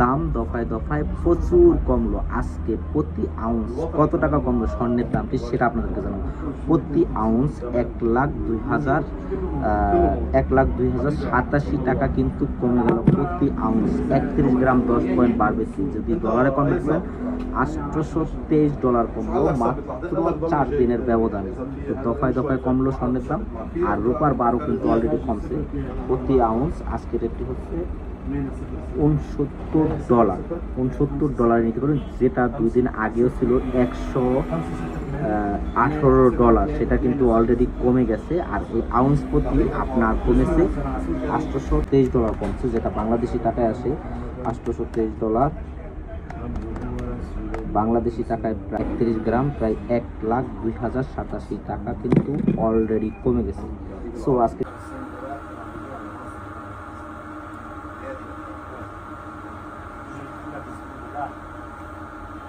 দাম দফায় দফায় প্রচুর কমলো। আজকে প্রতি আউন্স কত টাকা কমলো? স্বর্ণের দামটি সেটা আপনাদেরকে জানাব। প্রতি আউন্স এক লাখ দুই হাজার এক লাখ দুই হাজার সাতাশি টাকা কিন্তু কমে গেল প্রতি আউন্স। একত্রিশ গ্রাম দশ পয়েন্ট বাড়বে যদি ডলারে কনভার্ট করেন আটশোশো তেইশ ডলার কমলো, মাত্র চার দিনের ব্যবধানে। তো দফায় দফায় কমলো স্বর্ণের দাম, আর রূপার বারো কিন্তু অলরেডি কমছে। প্রতি আউন্স আজকের রেটটি হচ্ছে উনসত্তর ডলার। উনসত্তর ডলার নিতে পারেন, যেটা দুই দিন আগেও ছিল একশো আঠারো ডলার। সেটা কিন্তু অলরেডি কমে গেছে, আর এই আউন্স প্রতি আপনার কমেছে আটশোশো তেইশ ডলার কমছে, যেটা বাংলাদেশি টাকায় আসে আটশোশো তেইশ ডলার। বাংলাদেশি টাকায় প্রায় তিরিশ গ্রাম, প্রায় এক লাখ দুই হাজার সাতাশি টাকা কিন্তু অলরেডি কমে গেছে। সো আজকে